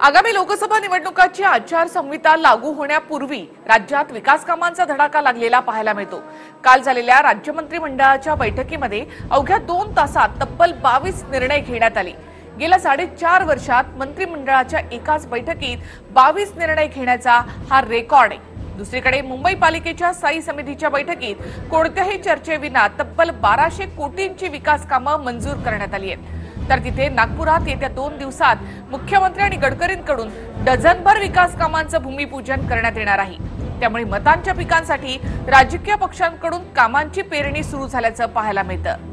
आगामी लोकसभा निवडणुकाची आचारसंहिता लागू होण्यापूर्वी राज्यात विकास कामांचा धडाका लागलेला पाहायला मिळतो. काल झालेल्या राज्य मंत्रिमंडळाच्या बैठकीमध्ये अवघ्या दोन तासात तब्बल बावीस निर्णय घेण्यात आले. गेल्या साडेचार वर्षात मंत्रिमंडळाच्या एकाच बैठकीत बावीस निर्णय घेण्याचा हा रेकॉर्ड आहे. दुसरीकडे मुंबई पालिकेच्या स्थायी समितीच्या बैठकीत कोणत्याही चर्चेविना तब्बल बाराशे कोटींची विकास कामं मंजूर करण्यात आली आहेत. तर तिथे नागपुरात येत्या दोन दिवसात मुख्यमंत्री आणि गडकरींकडून डझनभर विकास कामांचं भूमिपूजन करण्यात येणार आहे. त्यामुळे मतांच्या पिकांसाठी राजकीय पक्षांकडून कामांची पेरणी सुरू झाल्याचं पाहायला मिळतं.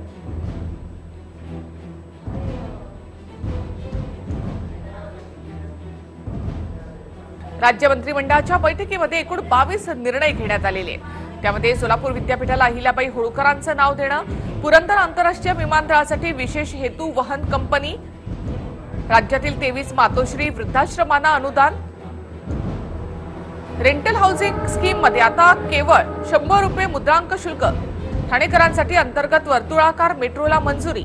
राज्य मंत्रिमंडळाच्या बैठकीमध्ये एकूण बावीस निर्णय घेण्यात आलेले आहेत. त्यामध्ये सोलापूर विद्यापीठाला अहिल्याबाई होळकरांचं नाव देणं पुरंदर आंतरराष्ट्रीय विमानतळासाठी विशेष हेतू वहन कंपनी राज्यातील तेवीस मातोश्री वृद्धाश्रमांना अनुदान रेंटल हाऊसिंग स्कीममध्ये आता केवळ शंभर रुपये मुद्रांक शुल्क ठाणेकरांसाठी अंतर्गत वर्तुळाकार मेट्रोला मंजुरी.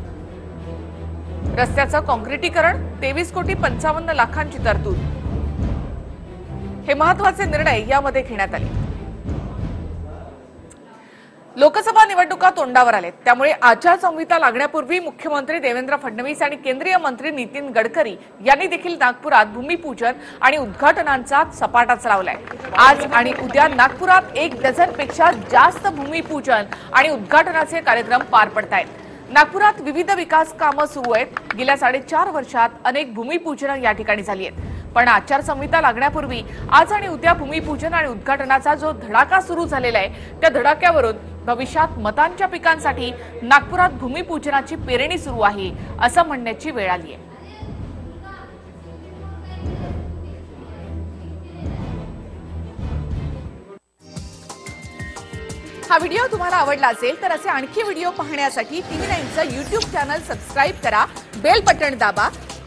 रस्त्याचं कॉन्क्रिटीकरण तेवीस कोटी पंचावन्न लाखांची तरतूद. हे महत्त्वाचे निर्णय यामध्ये घेण्यात आले. लोकसभा निवडणुका तोंडावर आहेत त्यामुळे आचारसंहिता लागण्यापूर्वी मुख्यमंत्री देवेंद्र फडणवीस आणि केंद्रीय मंत्री नितीन गडकरी यांनी देखील नागपुरात भूमिपूजन आणि उद्घाटनांचा सपाटाच लावलाय आज आणि उद्या नागपुरात एक डझनपेक्षा जास्त भूमिपूजन आणि उद्घाटनाचे कार्यक्रम पार पडत आहेत नागपुरात विविध विकास कामं सुरू आहेत. गेल्या साडेचार वर्षात अनेक भूमिपूजनं या ठिकाणी झाली आहेत. पण आचारसंहिता लागण्यापूर्वी आज आणि उद्या भूमिपूजन आणि उद्घाटनाचा जो धडाका सुरू झालेला आहे त्या धडाक्यावरून भविष्यात मतांच्या पिकांसाठी नागपुरात भूमिपूजनाची पेरणी सुरू आहे असं म्हणण्याची वेळ आली आहे हा व्हिडिओ तुम्हाला आवडला असेल तर असे आणखी व्हिडिओ पाहण्यासाठी टीव्ही नाईनचं युट्यूब चॅनल सबस्क्राईब करा बेल बटन दाबा